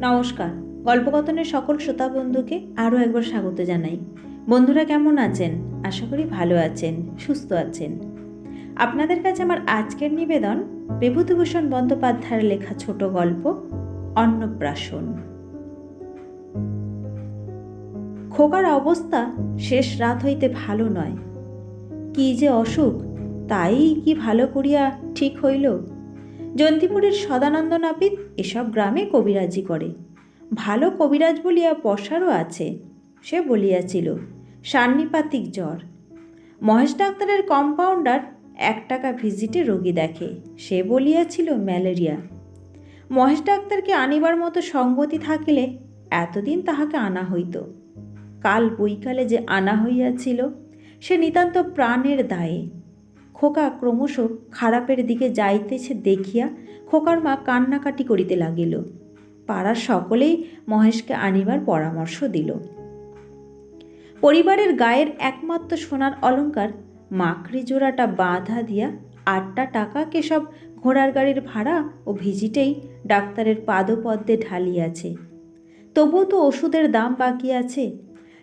নমস্কার। গল্পকথনের সকল শ্রোতা বন্ধুকে আরও একবার স্বাগত জানাই। বন্ধুরা কেমন আছেন? আশা করি ভালো আছেন, সুস্থ আছেন। আপনাদের কাছে আমার আজকের নিবেদন বিভূতিভূষণ বন্দ্যোপাধ্যায়ের লেখা ছোট গল্প, অন্নপ্রাশন। খোকার অবস্থা শেষ রাত হইতে ভালো নয়। কি যে অসুখ তাই কি ভালো করিয়া ঠিক হইল? জন্তিপুরের সদানন্দ নাপিত এসব গ্রামে কবিরাজি করে। ভালো কবিরাজ বলিয়া পশারও আছে, সে বলিয়াছিল, সান্নিপাতিক জ্বর। মহেশ ডাক্তারের কম্পাউন্ডার এক টাকা ভিজিটে রোগী দেখে, সে বলিয়াছিল, ম্যালেরিয়া। মহেশ ডাক্তারকে আনিবার মতো সঙ্গতি থাকিলে এতদিন তাহাকে আনা হইত। কাল বৈকালে যে আনা হইয়াছিল, সে নিতান্ত প্রাণের দায়ে। খোকা ক্রমশ খারাপের দিকে যাইতেছে দেখিয়া খোকার মা কান্নাকাটি করিতে লাগিল। পাড়ার সকলেই মহেশকে আনিবার পরামর্শ দিল। পরিবারের গায়ের একমাত্র সোনার অলংকার মাকড়ি জোড়াটা বাঁধা দিয়া আটটা টাকা কেসব ঘোড়ার গাড়ির ভাড়া ও ভিজিটেই ডাক্তারের পাদপদ্মে ঢালিয়াছে। তবুও তো ওষুধের দাম বাকি আছে।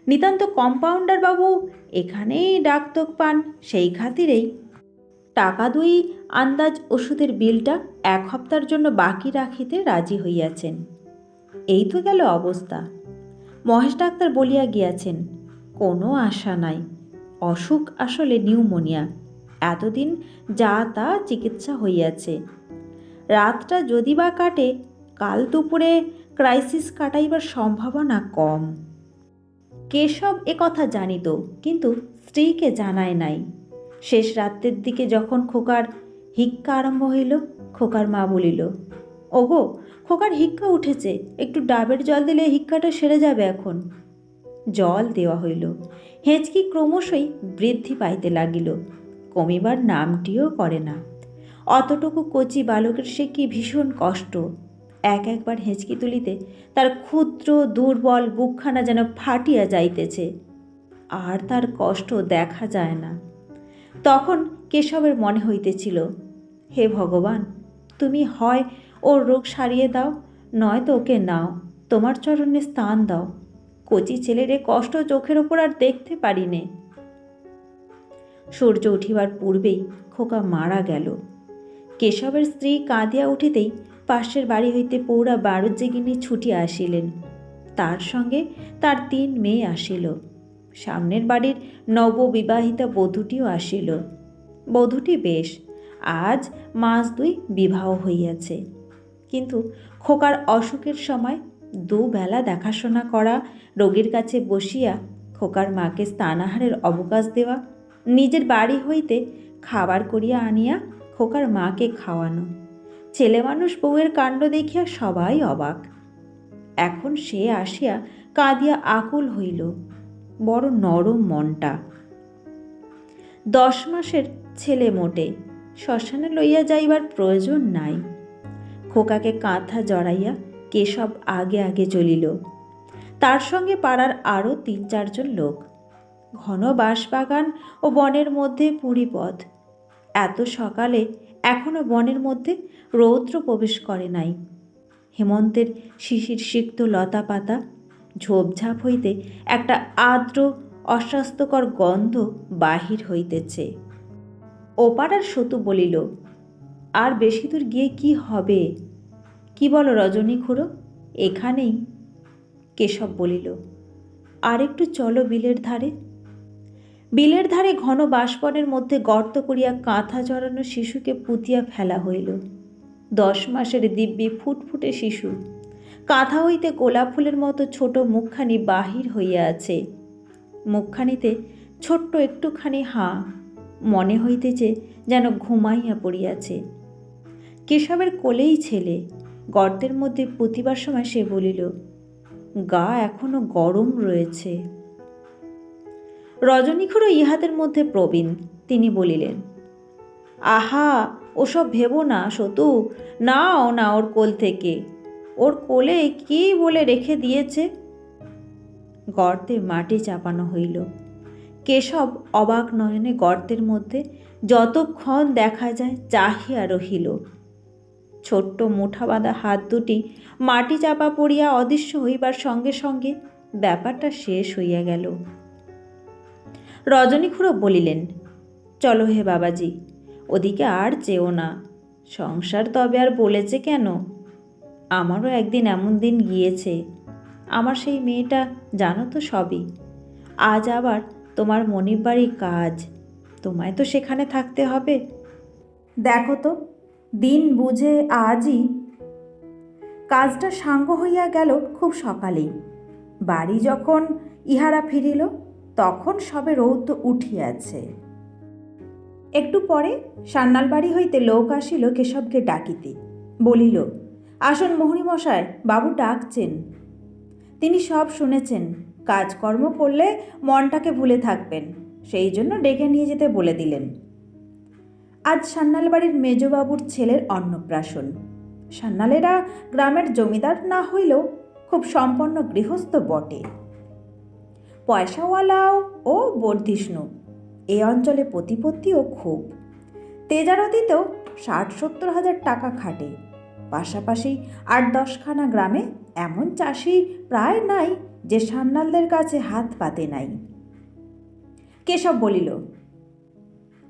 নিতান্ত কম্পাউন্ডার বাবু এখানেই ডাক্তক পান, সেই খাতিরেই টাকা দুই আন্দাজ ওষুধের বিলটা এক হপ্তার জন্য বাকি রাখিতে রাজি হইয়াছেন। এই তো গেল অবস্থা। মহেশ ডাক্তার বলিয়া গিয়াছেন, কোনো আশা নাই। অসুখ আসলে নিউমোনিয়া। এতদিন যা তা চিকিৎসা হইয়াছে। রাতটা যদি বা কাটে, কাল দুপুরে ক্রাইসিস কাটাইবার সম্ভাবনা কম। কেশব কথা জানিত, কিন্তু স্ত্রীকে জানায় নাই। শেষ রাত্রের দিকে যখন খোকার হিক্কা আরম্ভ হইল, খোকার মা বলিল, ওগো, খোকার হিক্কা উঠেছে। একটু ডাবের জল দিলে হিক্কাটা সেরে যাবে এখন। জল দেওয়া হইল। হেঁচকি ক্রমশই বৃদ্ধি পাইতে লাগিল। কমিবার নামটিও করে না। অতটুকু কচি বালকের সে কি ভীষণ কষ্ট। এক একবার হেঁচকি তুলিতে তার ক্ষুদ্র, দুর্বল বুকখানা যেন ফাটিয়া যাইতেছে। আর তার কষ্ট দেখা যায় না। তখন কেশবের মনে হইতেছিল, হে ভগবান, তুমি হয় ওর রোগ সারিয়ে দাও নয়তো ওকে নাও, তোমার চরণে স্থান দাও। কচি ছেলের কষ্ট চোখের ওপর আর দেখতে পারি নে সূর্য উঠিবার পূর্বেই খোকা মারা গেল। কেশবের স্ত্রী কাঁদিয়া উঠিতেই পাশের বাড়ি হইতে পৌরা বারুজ্জেগিনী ছুটিয়া আসিলেন। তার সঙ্গে তার তিন মেয়ে আসিল। সামনের বাড়ির নববিবাহিতা বধূটিও আসিল। বধূটি বেশ, আজ মাস দুই বিবাহ হইয়াছে। কিন্তু খোকার অসুখের সময় দুবেলা দেখাশোনা করা, রোগীর কাছে বসিয়া খোকার মাকে স্নানাহারের অবকাশ দেওয়া, নিজের বাড়ি হইতে খাবার করিয়া আনিয়া খোকার মাকে খাওয়ানো। ছেলে মানুষ বউয়ের কাণ্ড দেখিয়া সবাই অবাক। এখন সে আসিয়া কাঁদিয়া আকুল হইল। বড় নরম মনটা। দশ মাসের ছেলে মোটে, শ্মশানে লইয়া যাইবার প্রয়োজন নাই। খোকাকে কাঁথা জড়াইয়া কেশব আগে আগে চলিল। তার সঙ্গে পাড়ার আরও তিন চারজন লোক। ঘন বাঁশবাগান ও বনের মধ্যে পুরীপথ। এত সকালে এখনও বনের মধ্যে রৌদ্র প্রবেশ করে নাই। হেমন্তের শিশির সিক্ত লতা পাতা ঝোপঝাপ হইতে একটা আর্দ্র, অস্বাস্থ্যকর গন্ধ বাহির হইতেছে। ওপাড়ার সতু বলিল, আর বেশি দূর গিয়ে কি হবে? কি বলো রজনী খুড়ো? এখানেই? কেশব বলিল, আর একটু চলো বিলের ধারে। বিলের ধারে ঘন বাষ্পনের মধ্যে গর্ত করিয়া কাঁথা জড়ানো শিশুকে পুঁতিয়া ফেলা হইল। দশ মাসের দিব্যি ফুটফুটে শিশু কাঁথা হইতে গোলাপ ফুলের মতো ছোট মুখখানি বাহির হইয়া আছে। মুখখানিতে ছোট্ট একটুখানি হাঁ, মনে হইতেছে যেন ঘুমাইয়া পড়িয়াছে। কেশবের কোলেই ছেলে, গর্তের মধ্যে পুঁতিবার সময় সে বলিল, গা এখনও গরম রয়েছে। রজনীখুড়ো ইহাদের মধ্যে প্রবীণ, তিনি বলিলেন, আহা, ওসব ভেবো না, সতু, নাও না ওর কোল থেকে। ওর কোলে কি বলে রেখে দিয়েছে? গর্তে মাটি চাপানো হইল। কেশব অবাক নয়নে গর্তের মধ্যে যতক্ষণ দেখা যায় চাহিয়া রহিল। ছোট্ট মুঠা বাঁধা হাত দুটি মাটি চাপা পড়িয়া অদৃশ্য হইবার সঙ্গে সঙ্গে ব্যাপারটা শেষ হইয়া গেল। রজনী খুড়ো বলিলেন, চলো হে বাবাজি, ওদিকে আর চেও না। সংসার তবে আর বলেছে কেন? আমারও একদিন এমন দিন গিয়েছে। আমার সেই মেয়েটা, জানো তো সবই। আজ আবার তোমার মনির বাড়ির কাজ। তোমায় তো সেখানে থাকতে হবে। দেখো তো, দিন বুঝে আজই কাজটা সাঙ্গ হইয়া গেল খুব সকালেই। বাড়ি যখন ইহারা ফিরিল, তখন সবে রৌদ্র উঠিয়াছে। একটু পরে সান্নাল বাড়ি হইতে লোক আসিল কেশবকে ডাকিতে। বলিল আসুন মোহনীমশাই বাবু ডাকছেন। তিনি সব শুনেছেন, কাজকর্ম করলে মনটাকে ভুলে থাকবেন, সেই জন্য ডেকে নিয়ে যেতে বলে দিলেন। আজ সান্নাল বাড়ির মেজবাবুর ছেলের অন্নপ্রাশন। সান্নালেরা গ্রামের জমিদার না হইলেও খুব সম্পন্ন গৃহস্থ বটে। পয়সাওয়ালাও ও বর্ধিষ্ণু, এ অঞ্চলে প্রতিপত্তিও খুব। তেজারতিতেও ষাট সত্তর হাজার টাকা খাটে। পাশাপাশি আট দশখানা গ্রামে এমন চাষি প্রায় নাই যে সান্নালদের কাছে হাত পাতে নাই। কেশব বলিল,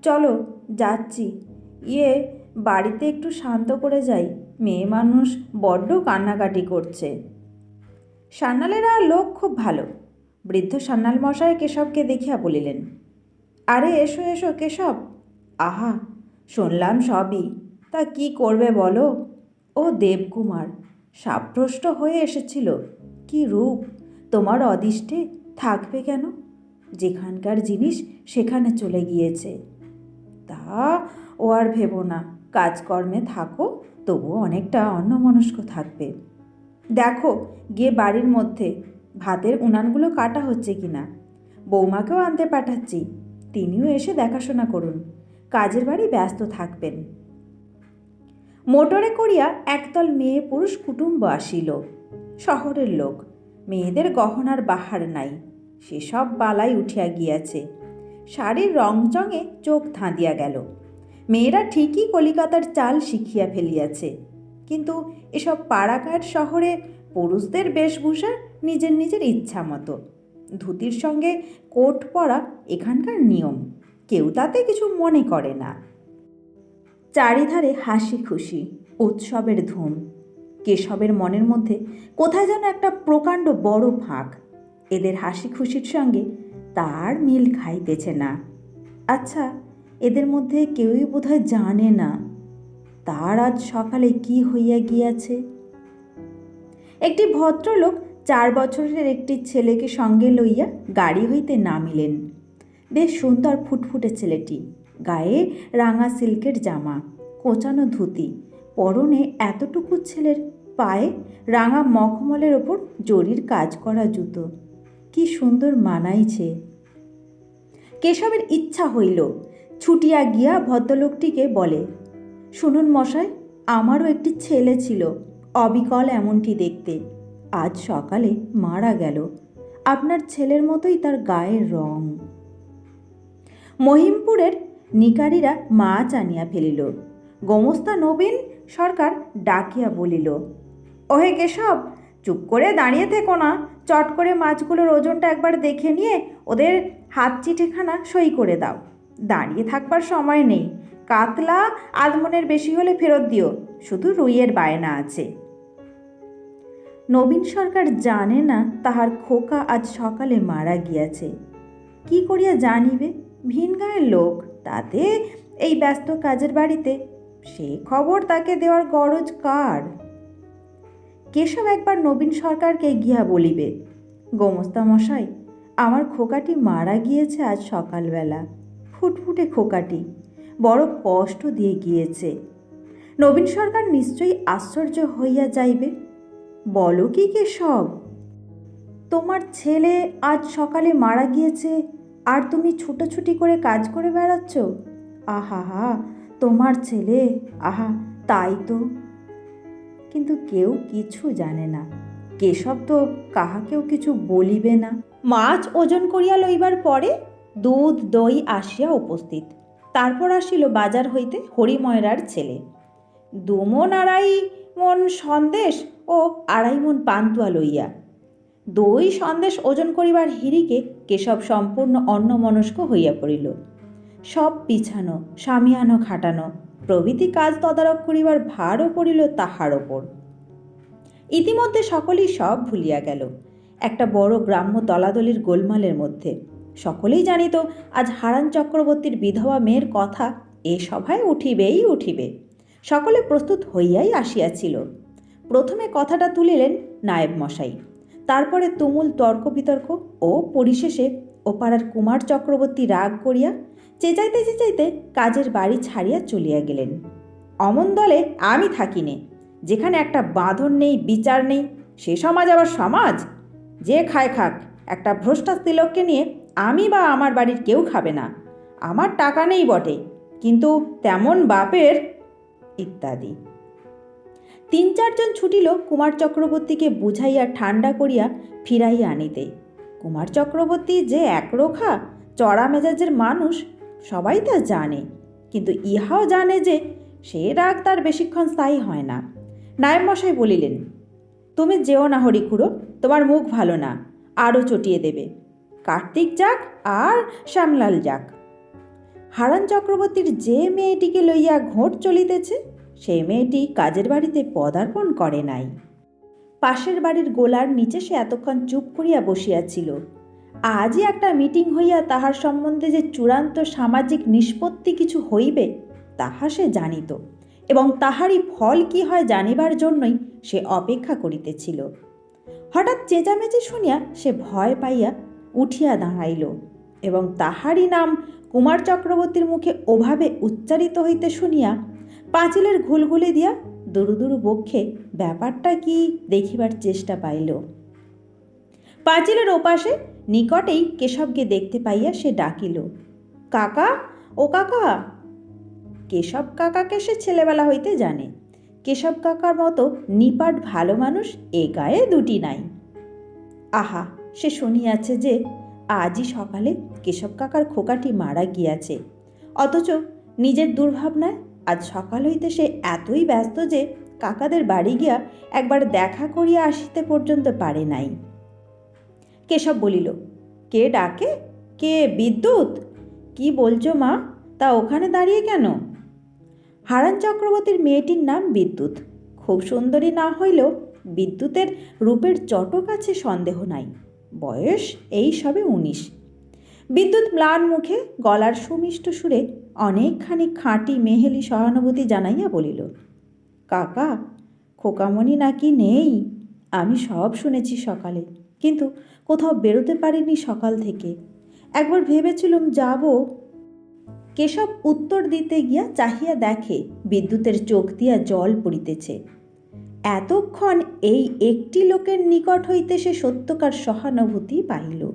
চলো, যাচ্ছি। ইয়ে বাড়িতে একটু শান্ত করে যাই। মেয়ে মানুষ বড্ড কান্নাকাটি করছে। সান্নালেরা লোক খুব ভালো। বৃদ্ধ সান্নাল মশাই কেশবকে দেখিয়া বলিলেন, আরে, এসো এসো, কেশব। আহা, শুনলাম সবই। তা কি করবে বলো? ও দেবকুমার সাপ্রষ্ট হয়ে এসেছিল। কি রূপ! তোমার অদিষ্টে থাকবে কেন? যেখানকার জিনিস সেখানে চলে গিয়েছে। তা ও আর ভেবো না। কাজকর্মে থাকো, তবুও অনেকটা অন্যমনস্ক থাকবে। দেখো, গিয়ে বাড়ির মধ্যে ভাতের উনানগুলো কাটা হচ্ছে কিনা। বৌমাকেও আনতে পাঠাচ্ছি। তিনিও এসে দেখাশোনা করুন। কাজের বাড়ি ব্যস্ত থাকবেন। মোটরে করিয়া একদল মেয়ে পুরুষ কুটুম্ব আসিল। শহরের লোক, মেয়েদের গহনার বাহার নাই, সেসব বালাই উঠিয়া গিয়াছে। শাড়ির রংচঙে চোখ ধাঁধিয়া গেল। মেয়েরা ঠিকই কলিকাতার চাল শিখিয়া ফেলিয়াছে। কিন্তু এসব পাড়াঘাট শহরে পুরুষদের বেশভূষা নিজের নিজের ইচ্ছা মতো। ধুতির সঙ্গে কোট পরা এখানকার নিয়ম, কেউ তাতে কিছু মনে করে না। চারিধারে হাসি খুশি, উৎসবের ধুম। কেশবের মনের মধ্যে কোথায় যেন একটা প্রকাণ্ড বড় ফাঁক। এদের হাসি খুশির সঙ্গে তার মিল খাইতেছে না। আচ্ছা এদের মধ্যে কেউই বোধহয় জানে না, তার আজ সকালে কি হইয়া গিয়াছে? একটি ভদ্রলোক চার বছরের একটি ছেলেকে সঙ্গে লইয়া গাড়ি হইতে নামিলেন। বেশ সুন্দর ফুটফুটে ছেলেটি। গায়ে রাঙা সিল্কের জামা, কোচানো ধুতি। পরনে এতটুকু ছেলের পায়ে রাঙা মখমলের ওপর জরির কাজ করা জুতো। কি সুন্দর মানাইছে। কেশবের ইচ্ছা হইল, ছুটিয়া গিয়া ভদ্রলোকটিকে বলে, শুনুন মশাই, আমারও একটি ছেলে ছিল, অবিকল এমনটি দেখতে। আজ সকালে মারা গেল। আপনার ছেলের মতোই তার গায়ের রং। মহিমপুরের নিকারীরা মাছ আনিয়া ফেলিল, গোমস্তা নবীন, সরকার ডাকিয়া বলিল, ওহে কেশব, চুপ করে দাঁড়িয়ে থেকো না। চট করে মাছগুলোর ওজনটা একবার দেখে নিয়ে ওদের হাত চিঠেখানা সই করে দাও। দাঁড়িয়ে থাকবার সময় নেই। কাতলা আধমনের বেশি হলে ফেরত দিও। শুধু রুইয়ের বায়না আছে। নবীন সরকার জানে না তাহার খোকা আজ সকালে মারা গিয়াছে। কি করিয়া জানিবে? ভিন গায়ের লোক তাতে এই ব্যস্ত কাজের বাড়িতে সে খবর তাকে দেওয়ার গরজ কার? কেশব একবার নবীন সরকারকে গিয়া বলিবে, গোমস্তা মশাই, আমার খোকাটি মারা গিয়েছে আজ সকালবেলা। ফুটফুটে খোকাটি, বড় কষ্ট দিয়ে গিয়েছে। নবীন সরকার নিশ্চয়ই আশ্চর্য হইয়া যাইবে। বলো কি কেশব? তোমার ছেলে আজ সকালে মারা গিয়েছে আর তুমি ছুটোছুটি করে কাজ করে বেড়াচ্ছ? আহা হা তোমার ছেলে। আহা, তাই তো। কিন্তু কেউ কিছু জানে না। কেশব তো কাহাকেও কিছু বলিবে না। মাছ ওজন করিয়া লইবার পরে দুধ, দই আসিয়া উপস্থিত। তারপর আসিল বাজার হইতে হরিময়রার ছেলে। দুমন আড়াই মন সন্দেশ ও আড়াই মন পান্তুয়া লইয়া। দই, সন্দেশ ওজন করিবার হিরিকে কেশব সম্পূর্ণ অন্যমনস্ক হইয়া পড়িল। সব পিছানো সামিয়ানো, খাটানো, প্রভৃতি কাজ তদারক করিবার ভারও পড়িল তাহার ওপর। ইতিমধ্যে সকলেই সব ভুলিয়া গেল। একটা বড় গ্রাম্য দলাদলির গোলমালের মধ্যে। সকলেই জানিত, আজ হারান চক্রবর্তীর বিধবা মেয়ের কথা এ সভায় উঠিবেই উঠিবে। সকলে প্রস্তুত হইয়াই আসিয়াছিল। প্রথমে কথাটা তুলিলেন নায়েব মশাই। তারপরে তুমুল তর্ক বিতর্ক ও পরিশেষে ওপাড়ার কুমার চক্রবর্তী রাগ করিয়া চেঁচাইতে চেঁচাইতে কাজের বাড়ি ছাড়িয়া চলিয়া গেলেন। অমন দলে আমি থাকি নে যেখানে একটা বাঁধন নেই, বিচার নেই, সে সমাজ আবার সমাজ? যে খায় খাক, একটা ভ্রষ্টা স্ত্রীলোককে নিয়ে আমি বা আমার বাড়ির কেউ খাবে না। আমার টাকা নেই বটে, কিন্তু তেমন বাপের ইত্যাদি। তিন চারজন ছুটিল কুমার চক্রবর্তীকে বুঝাইয়া ঠান্ডা করিয়া ফিরাইয়া আনিতে। কুমার চক্রবর্তী যে একরোখা, চড়া মেজাজের মানুষ, সবাই তা জানে। কিন্তু ইহাও জানে যে সে রাগ তার বেশিক্ষণ স্থায়ী হয় না। নায়েব মশাই বলিলেন, তুমি যেও না হরিখুড়ো, তোমার মুখ ভালো না আরও চটিয়ে দেবে। কার্তিক যাক আর শ্যামলাল যাক। হারান চক্রবর্তীর যে মেয়েটিকে লইয়া ঘোট চলিতেছে সেই মেয়েটি কাজের বাড়িতে পদার্পণ করে নাই। পাশের বাড়ির গোলার নিচে সে এতক্ষণ চুপ করিয়া বসিয়াছিল। আজই একটা মিটিং হইয়া তাহার সম্বন্ধে যে চূড়ান্ত সামাজিক নিষ্পত্তি কিছু হইবে, তাহা সে জানিত এবং তাহারই ফল কি হয় জানিবার জন্যই সে অপেক্ষা করিতেছিল। হঠাৎ চেঁচামেচি শুনিয়া সে ভয় পাইয়া উঠিয়া দাঁড়াইল এবং তাহারই নাম কুমার চক্রবর্তীর মুখে ওভাবে উচ্চারিত হইতে শুনিয়া পাঁচিলের ঘুলঘুলি দিয়া দুরু দুরু বক্ষে ব্যাপারটা কি দেখিবার চেষ্টা পাইল। পাঁচিলের ওপাশে নিকটেই কেশবকে দেখতে পাইয়া সে ডাকিল, কাকা, ও কাকা! কেশব কাকাকে সে ছেলেবেলা হইতে জানে। কেশব কাকার মতো নিপাট ভালো মানুষ এ গায়ে দুটি নাই। আহা, সে শুনিয়াছে যে আজই সকালে কেশব কাকার খোকাটি মারা গিয়াছে, অথচ নিজের দুর্ভাবনায় আজ সকাল হইতে সে এতই ব্যস্ত যে কাকাদের বাড়ি গিয়া একবার দেখা করিয়া আসিতে পর্যন্ত পারে নাই। কেশব বলিল, কে ডাকে? কে বিদ্যুৎ? কি বলছো মা? তা ওখানে দাঁড়িয়ে কেন? হারান চক্রবর্তীর মেয়েটির নাম বিদ্যুৎ। খুব সুন্দরী না হইলেও বিদ্যুতের রূপের চটক আছে, সন্দেহ নাই। বয়স এই সবে উনিশ। বিদ্যুৎ ম্লান মুখে গলার সুমিষ্ট সুরে অনেকখানি খাঁটি মেহেলি সহানুভূতি জানাইয়া বলিল, কাকা, খোকামণি নাকি নেই? আমি সব শুনেছি সকালে, কিন্তু কোথাও বেরোতে পারিনি সকাল থেকে। একবার ভেবেছিলাম যাব কেশব উত্তর দিতে গিয়া চাহিয়া দেখে বিদ্যুতের চোখ দিয়া জল পড়িতেছে। এতক্ষণ এই একটি লোকের নিকট হইতে সে সত্যকার সহানুভূতি পাইল।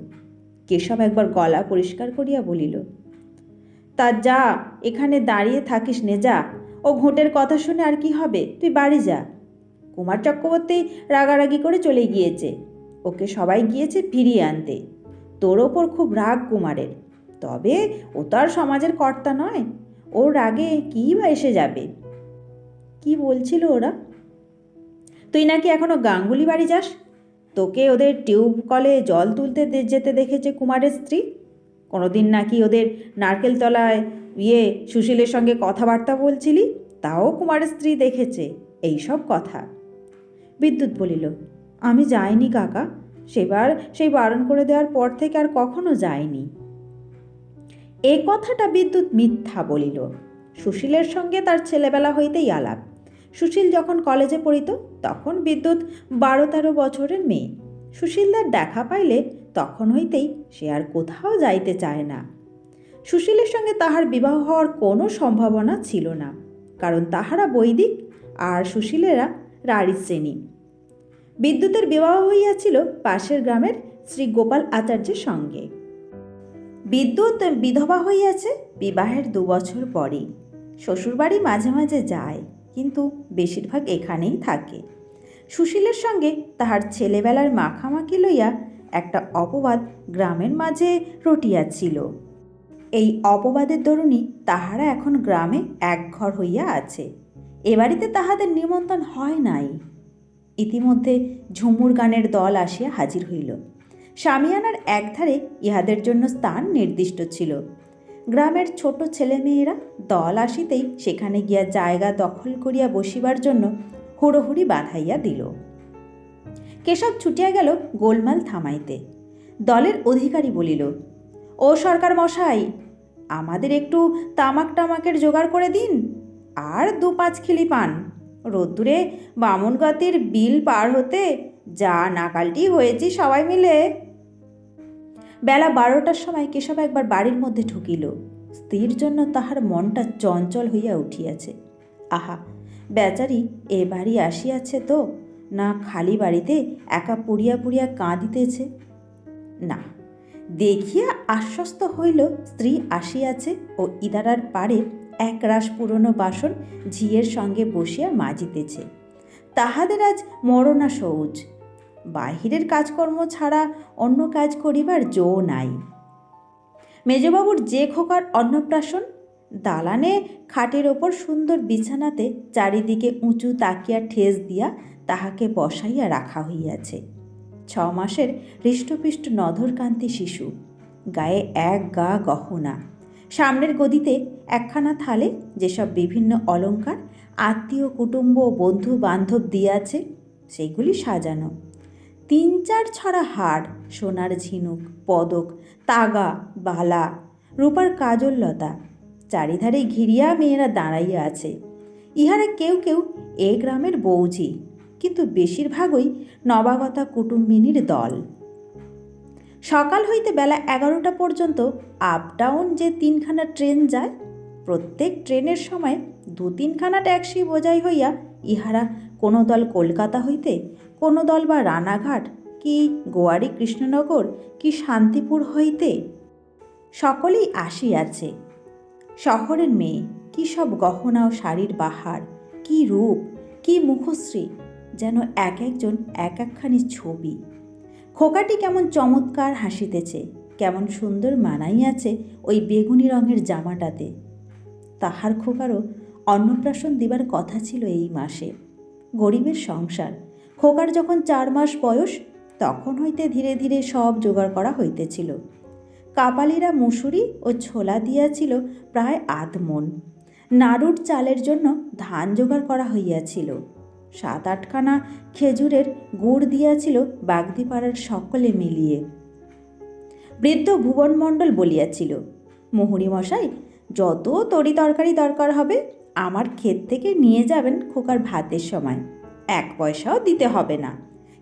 কেশব একবার গলা পরিষ্কার করিয়া বলিল, তা যা, এখানে দাঁড়িয়ে থাকিস নে যা। ও ঘোটের কথা শুনে আর কি হবে? তুই বাড়ি যা। কুমার চক্রবর্তী রাগারাগি করে চলে গিয়েছে। ওকে সবাই গিয়েছে ফিরিয়ে আনতে। তোর ওপর খুব রাগ কুমারের। তবে ও তো আর সমাজের কর্তা নয়। ওর রাগে কী বা এসে যাবে? কি বলছিল ওরা? তুই নাকি এখনও গাঙ্গুলি বাড়ি যাস? তোকে ওদের টিউব কলে জল তুলতে যেতে দেখেছে কুমারের স্ত্রী? কোনোদিন নাকি ওদের নারকেল তলায় ইয়ে সুশীলের সঙ্গে কথাবার্তা বলছিলি? তাও কুমারের স্ত্রী দেখেছে এই সব কথা। বিদ্যুৎ বলিল, আমি যাইনি কাকা। সেবার সেই বারণ করে দেওয়ার পর থেকে আর কখনো যাইনি। এ কথাটা বিদ্যুৎ মিথ্যা বলিল। সুশীলের সঙ্গে তার ছেলেবেলা হইতেই আলাপ। সুশীল যখন কলেজে পড়িত, তখন বিদ্যুৎ বারো তেরো বছরের মেয়ে। সুশীলদার দেখা পাইলে তখন হইতেই সে আর কোথাও যাইতে চায় না। সুশীলের সঙ্গে তাহার বিবাহ হওয়ার কোনো সম্ভাবনা ছিল না, কারণ তাহারা বৈদিক আর সুশীলেরা রাড়ি শ্রেণি। বিদ্যুতের বিবাহ হইয়াছিল পাশের গ্রামের শ্রী গোপাল আচার্যের সঙ্গে। বিদ্যুৎ বিধবা হইয়াছে বিবাহের দু বছর পরেই। শ্বশুরবাড়ি মাঝে মাঝে যায়। কিন্তু বেশিরভাগ এখানেই থাকে। সুশীলের সঙ্গে তাহার ছেলেবেলার মাখামাখি লইয়া একটা অপবাদ গ্রামের মাঝে রটিয়াছিল। এই অপবাদের দরুনই তাহারা এখন গ্রামে একঘর হইয়া আছে। এ বাড়িতে তাহাদের নিমন্ত্রণ হয় নাই। ইতিমধ্যে ঝুমুর গানের দল আসিয়া হাজির হইল। সামিয়ানার একধারে ইহাদের জন্য স্থান নির্দিষ্ট ছিল। গ্রামের ছোট ছেলেমেয়েরা দল আসিতেই সেখানে গিয়া জায়গা দখল করিয়া বসিবার জন্য হুড়োহুড়ি বাঁধাইয়া দিল। কেশব ছুটিয়া গেল গোলমাল থামাইতে। দলের অধিকারী বলিল, ও সরকার মশাই, আমাদের একটু তামাক টামাকের জোগাড় করে দিন, আর দু পাঁচ খিলি পান। রোদ্দুরে বামনগতির বিল পার হতে যা নাকালটি হয়েছি সবাই মিলে। বেলা বারোটার সময় কেশব একবার বাড়ির মধ্যে ঢুকিল। স্ত্রীর জন্য তাহার মনটা চঞ্চল হইয়া উঠিয়াছে। আহা, বেচারি, এ বাড়ি আসিয়াছে তো, না খালি বাড়িতে একা পুড়িয়া পুড়িয়া কাঁদিতেছে? না, দেখিয়া আশ্বস্ত হইল স্ত্রী আসিয়াছে ও ইদারার পাড়ে এক রাস পুরনো বাসন ঝিয়ের সঙ্গে বসিয়া মাজিতেছে। তাহাদের আজ মরণা সৌজ। বাহিরের কাজকর্ম ছাড়া অন্য কাজ করিবার জো নাই। মেজবাবুর যে খোকার অন্নপ্রাশন, দালানে খাটের ওপর সুন্দর বিছানাতে চারিদিকে উঁচু তাকিয়া ঠেস দিয়া তাহাকে বসাইয়া রাখা হইয়াছে। ছ মাসের হৃষ্টপিষ্ট নধরকান্তি শিশু, গায়ে এক গা গহনা। সামনের গদিতে একখানা থালে যেসব বিভিন্ন অলংকার আত্মীয় কুটুম্ব বন্ধু বান্ধব দিয়াছে সেইগুলি সাজানো। তিন চার ছড়া হাড়, সোনার ঝিনুক, পদক, তাগা, বালা, রূপার কাজললতা চারিধারে ঘিরিয়া মেয়েরা দাঁড়াইয়া আছে। ইহারা কেউ কেউ এ গ্রামের বৌঝি কিন্তু বেশিরভাগই নবাগতা কুটুম্বিনীর দল। সকাল হইতে বেলা এগারোটা পর্যন্ত আপ ডাউন যে তিনখানা ট্রেন যায়, প্রত্যেক ট্রেনের সময় দু তিনখানা ট্যাক্সি বোঝাই হইয়া ইহারা কোনো দল কলকাতা হইতে কোনো দল বা রানাঘাট কি গোয়ারি কৃষ্ণনগর কি শান্তিপুর হইতে? সকলেই আসিয়াছে। শহরের মেয়ে, কি সব গহনা ও শাড়ির বাহার, কি রূপ, কি মুখশ্রী, যেন এক একজন এক একখানি ছবি। খোকাটি কেমন চমৎকার হাসিতেছে, কেমন সুন্দর মানাইয়াছে ওই বেগুনি রঙের জামাটাতে। তাহার খোকারও অন্নপ্রাশন দিবার কথা ছিল এই মাসে। গরিবের সংসার খোকার যখন চার মাস বয়স, তখন হইতে ধীরে ধীরে সব জোগাড় করা হইতেছিল। কাপালিরা মুসুরি ও ছোলা দিয়াছিল প্রায় আধমন নাড়ুর চালের জন্য ধান জোগাড় করা হইয়াছিল। সাত আটখানা খেজুরের গুড় দিয়াছিল বাগদিপাড়ার সকলে মিলিয়ে। বৃদ্ধ ভুবন মণ্ডল বলিয়াছিল মশাই যত তরি তরকারি দরকার হবে, আমার ক্ষেত থেকে নিয়ে যাবেন খোকার ভাতের সময়। এক পয়সাও দিতে হবে না।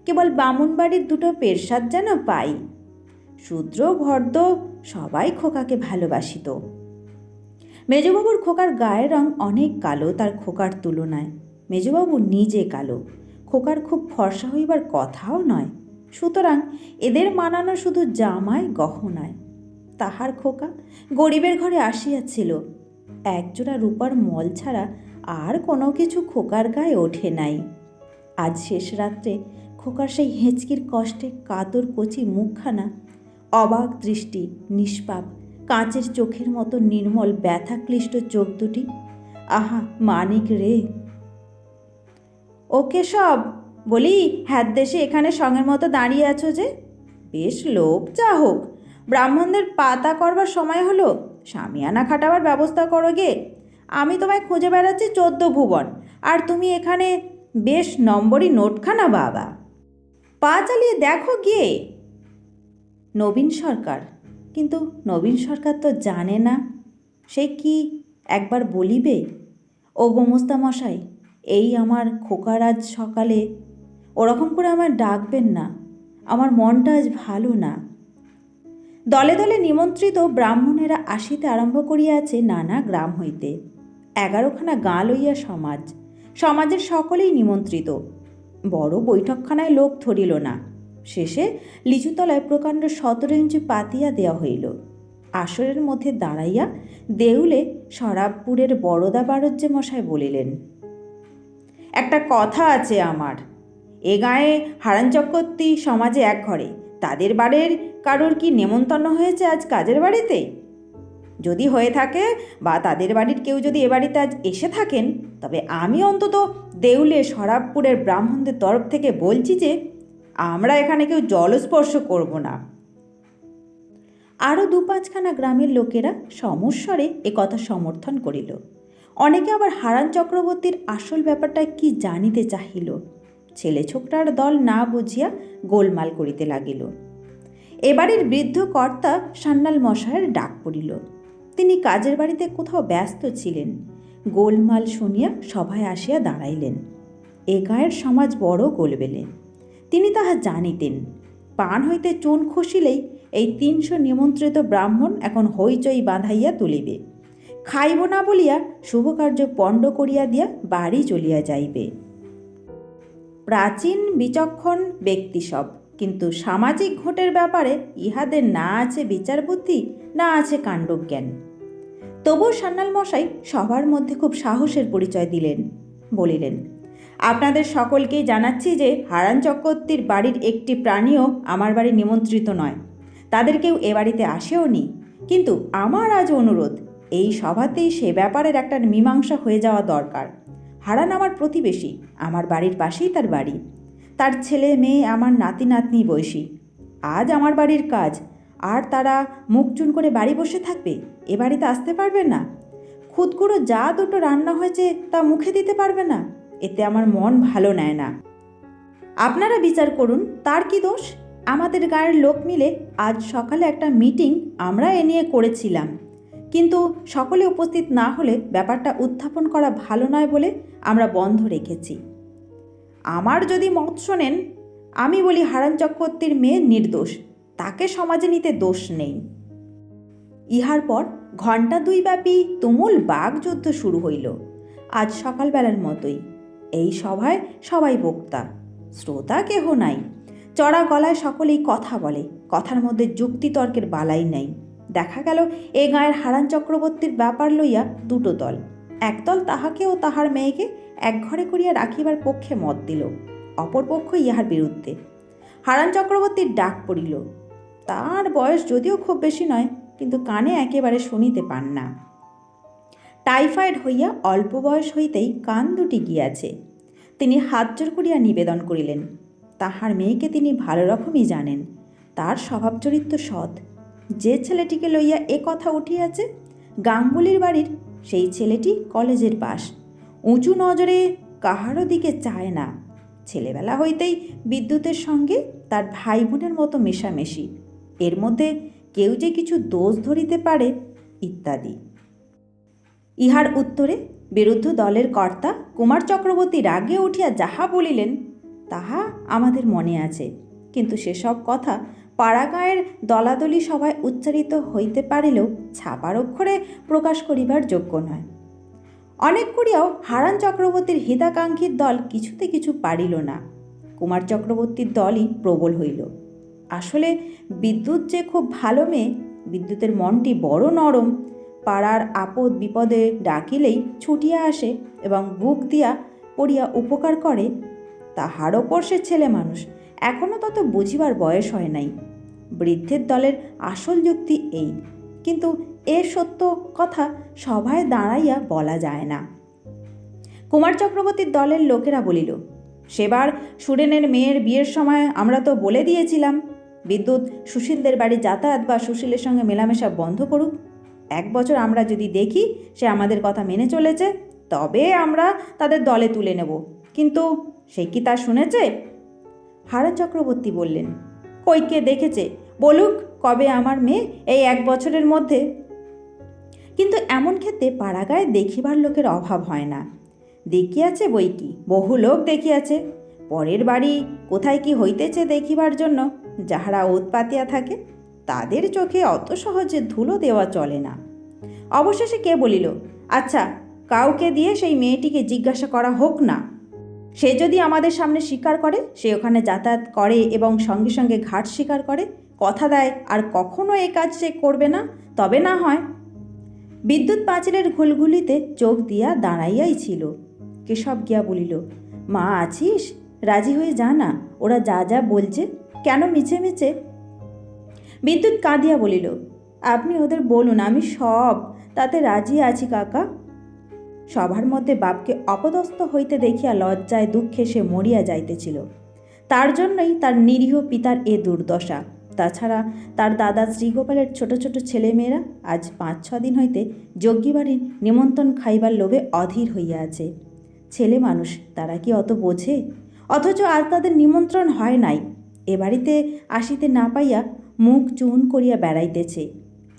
কেবল বামুনবাড়ির দুটো পেরসাদ যেন পাই। শূদ্র, ভর্দ, সবাই খোকাকে ভালোবাসিত। মেজবাবুর খোকার গায়ের রং অনেক কালো, তার খোকার তুলনায়। মেজবাবু নিজে কালো। খোকার খুব ফর্সা হইবার কথাও নয়। সুতরাং এদের মানানো শুধু জামায় গহনায়। তাহার খোকা গরিবের ঘরে আসিয়াছিল। একজোড়া রূপার মল ছাড়া আর কোনো কিছু খোকার গায়ে ওঠে নাই। আজ শেষ রাত্রে খোকার সেই হেঁচকির কষ্টে কাতর কচি মুখখানা, অবাক দৃষ্টি, নিষ্পাপ, কাঁচের চোখের মতো নির্মল, ব্যথাক্লিষ্ট চোখ দুটি। আহা, মানিক রে। ওকে সব, বলি, হ্যাদ দেশে এখানে সঙ্গের মতো দাঁড়িয়ে আছো যে? বেশ লোক যা হোক। ব্রাহ্মণদের পাতা করবার সময় হলো সামিয়ানা খাটাবার ব্যবস্থা করো গে। আমি তোমায় খুঁজে বেড়াচ্ছি চোদ্দ ভুবন, আর তুমি এখানে বেশ নম্বরই নোটখানা বাবা। পা চালিয়ে দেখো গিয়ে। নবীন সরকার। কিন্তু নবীন সরকার তো জানে না। সে কি একবার বলিবে? ও গোমস্তা মশাই এই আমার খোকার আজ সকালে ওরকম করে আমার ডাকবেন না। আমার মনটা আজ ভালো না। দলে দলে নিমন্ত্রিত ব্রাহ্মণেরা আসিতে আরম্ভ করিয়াছে নানা গ্রাম হইতে। এগারোখানা গাঁ লইয়া সমাজ। সমাজের সকলেই নিমন্ত্রিত। বড় বৈঠকখানায় লোক ধরিল না। শেষে লিচুতলায় প্রকাণ্ড সতেরো ইঞ্চি পাতিয়া দেওয়া হইল। আসরের মধ্যে দাঁড়াইয়া দেউলে শরাবপুরের বড়দা বারজ্যে মশায় বলিলেন, একটা কথা আছে আমার। এ গায়ে হারান চক্রবর্তী সমাজে এক ঘরে। তাদের বাড়ির কারোর কি নেমন্তন্ন হয়েছে আজ কাজের বাড়িতে? যদি হয়ে থাকে বা তাদের বাড়ির কেউ যদি এ বাড়িতে আজ এসে থাকেন, তবে আমি অন্তত দেউলে সরাবপুরের ব্রাহ্মণদের তরফ থেকে বলছি যে, আমরা এখানে কেউ জলস্পর্শ করব না। আরও দু পাঁচখানা গ্রামের লোকেরা সমস্বরে এ কথা সমর্থন করিল। অনেকে আবার হারান চক্রবর্তীর আসল ব্যাপারটা কি জানিতে চাহিল। ছেলে ছোকরার দল না বুঝিয়া গোলমাল করিতে লাগিল। এবারের বৃদ্ধ কর্তা সান্নাল মশায়ের ডাক পড়িল। তিনি কাজের বাড়িতে কোথাও ব্যস্ত ছিলেন। গোলমাল শুনিয়া সভায় আসিয়া দাঁড়াইলেন। এ গায়ের সমাজ বড় গোলবেলে। তিনি তাহা জানিতেন। পান হইতে চুন খসিলেই এই তিনশো নিমন্ত্রিত ব্রাহ্মণ এখন হইচই বাঁধাইয়া তুলিবে। খাইব না বলিয়া শুভকার্য পণ্ড করিয়া দিয়া বাড়ি চলিয়া যাইবে। প্রাচীন বিচক্ষণ ব্যক্তি সব। কিন্তু সামাজিক ঘোটের ব্যাপারে ইহাদের না আছে বিচার বুদ্ধি না আছে কাণ্ডজ্ঞান। তবুও সান্যাল মশাই সবার মধ্যে খুব সাহসের পরিচয় দিলেন, বলিলেন, আপনাদের সকলকেই জানাচ্ছি যে হারান চক্রবর্তীর বাড়ির একটি প্রাণীও আমার বাড়ি নিমন্ত্রিত নয়। তাদের কেউ এ বাড়িতে আসেও নি। কিন্তু আমার আজ অনুরোধ, এই সভাতেই সে ব্যাপারের একটা মীমাংসা হয়ে যাওয়া দরকার। হারান আমার প্রতিবেশী, আমার বাড়ির পাশেই তার বাড়ি। তার ছেলে মেয়ে আমার নাতি নাতনি বয়সী। আজ আমার বাড়ির কাজ। আর তারা মুখ চুন করে বাড়ি বসে থাকবে? এ বাড়িতে আসতে পারবে না? খুদকুড়ো যা দুটো রান্না হয়েছে তা মুখে দিতে পারবে না? এতে আমার মন ভালো নেয় না। আপনারা বিচার করুন, তার কি দোষ? আমাদের গায়ের লোক মিলে আজ সকালে একটা মিটিং আমরা এ নিয়ে করেছিলাম। কিন্তু সকলে উপস্থিত না হলে ব্যাপারটা উত্থাপন করা ভালো নয় বলে আমরা বন্ধ রেখেছি। আমার যদি মত শোনেন আমি বলি হারান চক্রবর্তীর মেয়ে নির্দোষ, তাকে সমাজে নিতে দোষ নেই। ইহার পর ঘণ্টা দুই ব্যাপী তুমুল বাগযুদ্ধ শুরু হইল। আজ সকালবেলার মতোই। এই সভায় সবাই বক্তা। শ্রোতা কেহ নাই। চড়া গলায় সকলেই কথা বলে। কথার মধ্যে যুক্তিতর্কের বালাই নাই। দেখা গেল, এ গাঁয়ের হারান চক্রবর্তীর ব্যাপার লইয়া দুটো দল। একদল তাহাকে ও তাহার মেয়েকে এক ঘরে করিয়া রাখিবার পক্ষে মত দিল। অপর পক্ষ ইহার বিরুদ্ধে। হারান চক্রবর্তীর ডাক পড়িল, তার বয়স যদিও খুব বেশি নয়, কিন্তু কানে একেবারে শুনিতে পান না। টাইফয়েড হইয়া অল্প বয়স হইতেই কান দুটি গিয়াছে। তিনি হাত জোর করিয়া নিবেদন করিলেন, তাহার মেয়েকে তিনি ভালো রকমই জানেন, তার স্বভাব চরিত্র সৎ। যে ছেলেটিকে লইয়া এ কথা উঠিয়াছে, গাঙ্গুলির বাড়ির, সেই ছেলেটি কলেজের পাশ। উঁচু নজরে কাহারও দিকে চায় না। ছেলেবেলা হইতেই বিদ্যুতের সঙ্গে তার ভাই বোনের মতো মেশামেশি। এর মধ্যে কেউ যে কিছু দোষ ধরিতে পারে, ইত্যাদি। ইহার উত্তরে বিরুদ্ধ দলের কর্তা কুমার চক্রবর্তী রাগে উঠিয়া যাহা বলিলেন, তাহা আমাদের মনে আছে। কিন্তু সেসব কথা পাড়াগাঁয়ের দলাদলি সভায় উচ্চারিত হইতে পারিলেও ছাপার অক্ষরে প্রকাশ করিবার যোগ্য নয়। অনেক করিয়াও হারান চক্রবর্তীর হিতাকাঙ্ক্ষীর দল কিছুতে কিছু পারিল না। কুমার চক্রবর্তীর দলই প্রবল হইল। আসলে বিদ্যুৎ যে খুব ভালো মেয়ে, বিদ্যুতের মনটি বড় নরম, পাড়ার আপদ বিপদে ডাকিলেই ছুটিয়া আসে এবং বুক দিয়া পড়িয়া উপকার করে, তাহার ওপর ছেলে মানুষ এখনও তত বুঝিবার বয়স হয় নাই। বৃদ্ধের দলের আসল যুক্তি এই, কিন্তু এ সত্য কথা সভায় দাঁড়াইয়া বলা যায় না। কুমার চক্রবর্তীর দলের লোকেরা বলিল, সেবার সুরেনের মেয়ের বিয়ের সময় আমরা তো বলে দিয়েছিলাম, বিদ্যুৎ সুশীলদের বাড়ি যাতায়াত বা সুশীলের সঙ্গে মেলামেশা বন্ধ করুক। এক বছর আমরা যদি দেখি সে আমাদের কথা মেনে চলেছে, তবে আমরা তাদের দলে তুলে নেব। কিন্তু সে কি তা শুনেছে? হারান চক্রবর্তী বললেন কইকে দেখেছে? বলুক কবে আমার মেয়ে এই এক বছরের মধ্যে এমন ক্ষেত্রে পাড়াগায় দেখিবার লোকের অভাব হয় না। দেখিয়াছে বই কি? বহু লোক দেখিয়াছে। পরের বাড়ি কোথায় কি হইতেছে দেখিবার জন্য যাহারা উৎপাতিয়া থাকে, তাদের চোখে অত সহজে ধুলো দেওয়া চলে না। অবশেষে কে বলিল আচ্ছা কাউকে দিয়ে সেই মেয়েটিকে জিজ্ঞাসা করা হোক না। সে যদি আমাদের সামনে স্বীকার করে, সে ওখানে যাতায়াত করে এবং সঙ্গে সঙ্গে ঘাট স্বীকার করে, কথা দেয়, আর কখনো এ কাজ সে করবে না, তবে না হয় বিদ্যুৎ পাঁচিলের ঘুলঘুলিতে চোখ দিয়া দাঁড়াইয়াই ছিল। কেশব গিয়া বলিল, মা আছিস? রাজি হয়ে যা না, ওরা যা যা বলছে, কেন মিছে মিছে? বিদ্যুৎ কাঁদিয়া বলিল, আপনি ওদের বলুন, আমি সব, তাতে রাজি আছি কাকা। সবার মধ্যে বাপকে অপদস্থ হইতে দেখিয়া লজ্জায় দুঃখে সে মরিয়া যাইতেছিল। তার জন্যই তার নিরীহ পিতার এ দুর্দশা। তাছাড়া তার দাদা শ্রীগোপালের ছোট ছোট ছেলেমেয়েরা আজ পাঁচ, ছ দিন হইতে যজ্ঞীবাড়ির নিমন্ত্রণ খাইবার লোভে অধীর হইয়া আছে। ছেলে মানুষ, তারা কি অত বোঝে? অথচ আর তাদের নিমন্ত্রণ হয় নাই। এ বাড়িতে আসিতে না পাইয়া মুখ চুন করিয়া বেড়াইতেছে।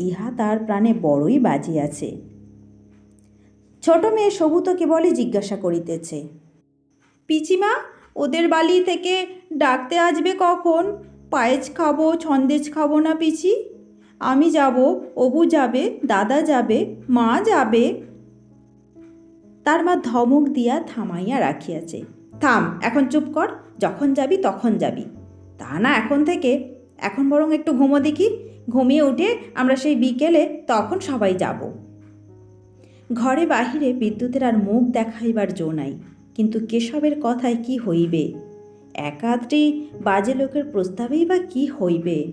ইহা তার প্রাণে বড়ই বাজিয়াছে ছোট মেয়ে সবুত কেবলই জিজ্ঞাসা করিতেছে, পিচিমা, ওদের বালি থেকে ডাকতে আসবে কখন? পায়েস খাব ছন্দেজ খাব না পিচি আমি যাব, অবু যাবে, দাদা যাবে, মা যাবে। তার মা ধমক দিয়া থামাইয়া রাখিয়াছে। থাম, এখন চুপ কর, যখন যাবি তখন যাবি। তা না এখন থেকে, এখন বরং একটু ঘুমো দেখি। ঘুমিয়ে উঠে আমরা সেই বিকেলে তখন সবাই যাব। ঘরে বাহিরে বিদ্যুতের আর মুখ দেখাইবার জো নাই। কিন্তু কেশবের কথায় কি হইবে? একাধটি বাজে লোকের প্রস্তাবেই বা কি হইবে?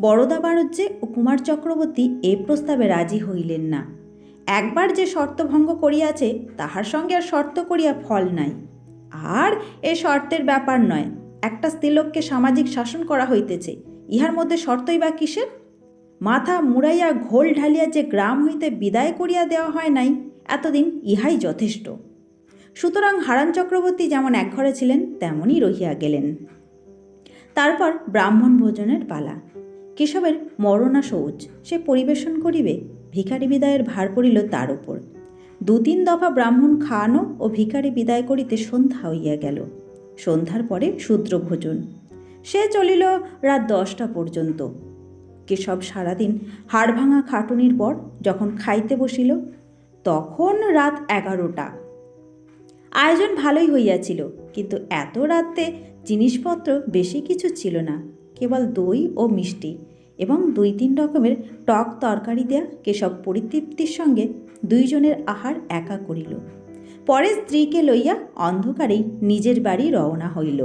বড়দা বাণিজ্যে ও কুমার চক্রবর্তী এ প্রস্তাবে রাজি হইলেন না। একবার যে শর্ত ভঙ্গ করিয়াছে, তাহার সঙ্গে আর শর্ত করিয়া ফল নাই। আর এ শর্তের ব্যাপার নয়, একটা স্ত্রীলোককে সামাজিক শাসন করা হইতেছে, ইহার মধ্যে শর্তই বা কিসের? মাথা মুড়াইয়া ঘোল ঢালিয়া যে গ্রাম হইতে বিদায় করিয়া দেওয়া হয় নাই, এতদিন ইহাই যথেষ্ট। সুতরাং হারান চক্রবর্তী যেমন একঘরে ছিলেন, তেমনই রহিয়া গেলেন। তারপর ব্রাহ্মণ ভোজনের পালা। কেশবের মরণা শৌচ সে পরিবেশন করিবে, ভিখারি বিদায়ের ভার পড়িল তার উপর। দু তিন দফা ব্রাহ্মণ খাওয়ানো ও ভিখারি বিদায় করিতে সন্ধ্যা হইয়া গেল। সন্ধ্যার পরে শূদ্র ভোজন। সে চলিল রাত দশটা পর্যন্ত। কেশব সারাদিন হাড় ভাঙা খাটুনির পর যখন খাইতে বসিল, তখন রাত এগারোটা। আয়োজন ভালোই হইয়াছিল, কিন্তু এত রাতে জিনিসপত্র বেশি কিছু ছিল না, কেবল দই ও মিষ্টি এবং দুই তিন রকমের টক তরকারি দেয়া কেশব পরিতৃপ্তির সঙ্গে দুইজনের আহার একা করিল। পরে স্ত্রীকে লইয়া অন্ধকারেই নিজের বাড়ি রওনা হইল।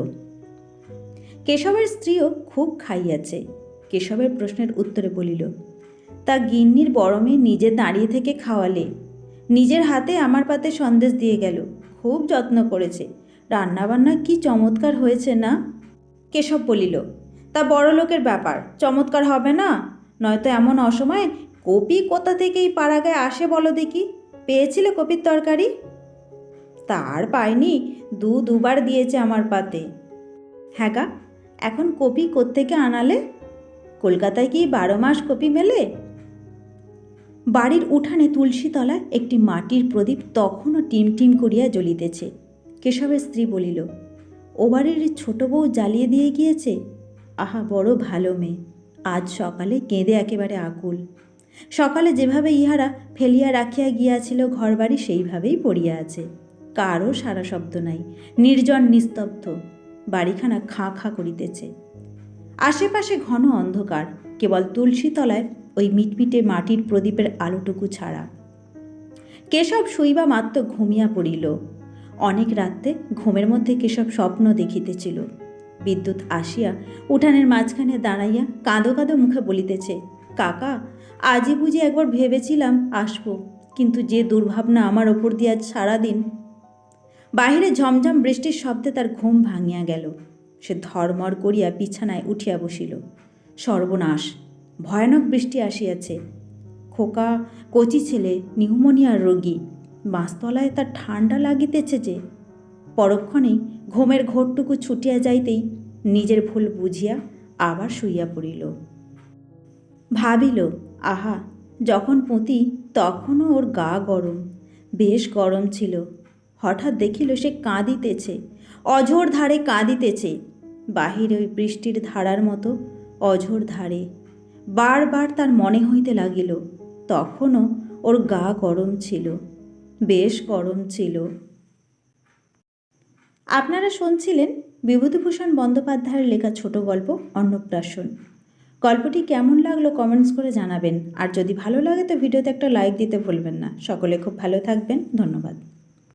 কেশবের স্ত্রীও খুব খাইয়াছে। কেশবের প্রশ্নের উত্তরে বলিল, তা গিন্নির বড় মেয়ে নিজে দাঁড়িয়ে থেকে খাওয়ালে। নিজের হাতে আমার পাতে সন্দেশ দিয়ে গেল। খুব যত্ন করেছে। রান্নাবান্না কি চমৎকার হয়েছে না? কেশব বলিল, তা বড় লোকের ব্যাপার, চমৎকার হবে না? নয়তো এমন অসময়ে কপি কোথা থেকে এই পাড়াগায় আসে বলো দেখি? পেয়েছিলে কপির তরকারি? তার পাইনি, দু দুবার দিয়েছে আমার পাতে। হ্যাঁ গা, এখন কপি কোত্থেকে আনালে? কলকাতায় কি বারো মাস কপি মেলে? বাড়ির উঠানে তুলসী তলায় একটি মাটির প্রদীপ তখনও টিমটিম করিয়া জ্বলিতেছে। কেশবের স্ত্রী বলিল, ও বাড়ির ছোট বউ জ্বালিয়ে দিয়ে গিয়েছে? আহা, বড় ভালো মেয়ে। আজ সকালে কেঁদে একেবারে আকুল। সকালে যেভাবে ইহারা ফেলিয়া রাখিয়া গিয়াছিল, ঘরবাড়ি সেইভাবেই পড়িয়া আছে। কারও সারা শব্দ নাই, নির্জন নিস্তব্ধ। বাড়িখানা খাঁ খাঁ করিতেছে। আশেপাশে ঘন অন্ধকার, কেবল তুলসী তলায় ওই মিটমিটে মাটির প্রদীপের আলোটুকু ছাড়া। কেশব শুইবা মাত্র ঘুমিয়া পড়িল। অনেক রাত্রে ঘুমের মধ্যে কেশব স্বপ্ন দেখিতেছিল। বিদ্যুৎ আসিয়া উঠানের মাঝখানে দাঁড়াইয়া কাঁদো কাঁদো মুখে বলিতেছে, কাকা আজই বুঝি একবার ভেবেছিলাম আসব, কিন্তু যে দুর্ভাবনা আমার ওপর দিয়ে আজ সারাদিন বাহিরে ঝমঝম বৃষ্টির শব্দে তার ঘুম ভাঙিয়া গেল। সে ধর্মর করিয়া বিছানায় উঠিয়া বসিল। সর্বনাশ! ভয়ানক বৃষ্টি আসিয়াছে। খোকা, কচি ছেলে, নিউমোনিয়ার রোগী বাঁশতলায় তার ঠান্ডা লাগিতেছে যে। পরক্ষণেই ঘুমের ঘোরটুকু ছুটিয়া যাইতেই নিজের ভুল বুঝিয়া আবার শুইয়া পড়িল। ভাবিল, আহা, যখন পুঁতি, তখনও ওর গা গরম। বেশ গরম ছিল। হঠাৎ দেখিল সে কাঁদিতেছে, অঝোর ধারে কাঁদিতেছে। বাহিরে ওই বৃষ্টির ধারার মতো অঝোর ধারে। বারবার তার মনে হইতে লাগিল, তখনও ওর গা গরম ছিল, বেশ গরম ছিল। আপনারা শুনছিলেন বিভূতিভূষণ বন্দ্যোপাধ্যায়ের লেখা ছোট গল্প অন্নপ্রাশন। গল্পটি কেমন লাগল কমেন্টস করে জানাবেন, আর যদি ভালো লাগে তো ভিডিওতে একটা লাইক দিতে ভুলবেন না। সকলে খুব ভালো থাকবেন, ধন্যবাদ।